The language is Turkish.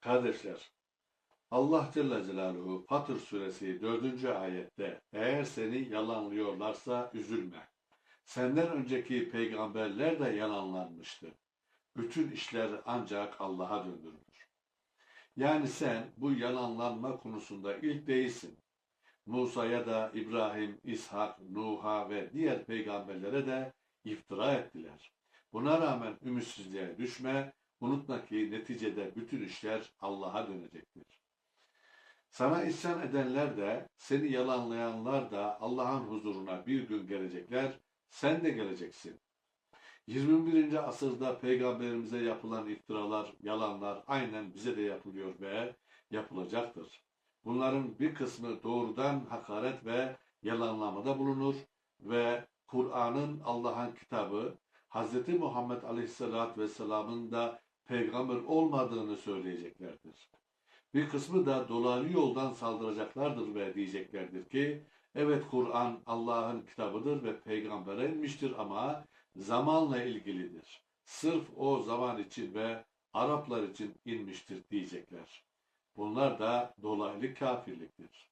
Kardeşler, Allah Celle Celaluhu Fatır suresi 4. ayette eğer seni yalanlıyorlarsa üzülme. Senden önceki peygamberler de yalanlanmıştı. Bütün işler ancak Allah'a döndürülür. Yani sen bu yalanlanma konusunda ilk değilsin. Musa'ya da İbrahim, İshak, Nuh'a ve diğer peygamberlere de iftira ettiler. Buna rağmen ümitsizliğe düşme, unutma ki neticede bütün işler Allah'a dönecektir. Sana isyan edenler de, seni yalanlayanlar da Allah'ın huzuruna bir gün gelecekler, sen de geleceksin. 21. asırda peygamberimize yapılan iftiralar, yalanlar aynen bize de yapılıyor ve yapılacaktır. Bunların bir kısmı doğrudan hakaret ve yalanlamada bulunur ve Kur'an'ın Allah'ın kitabı, Hz. Muhammed Aleyhisselatü Vesselam'ın da peygamber olmadığını söyleyeceklerdir. Bir kısmı da dolaylı yoldan saldıracaklardır ve diyeceklerdir ki, evet Kur'an Allah'ın kitabıdır ve peygambere inmiştir ama zamanla ilgilidir. Sırf o zaman için ve Araplar için inmiştir diyecekler. Bunlar da dolaylı kafirliktir.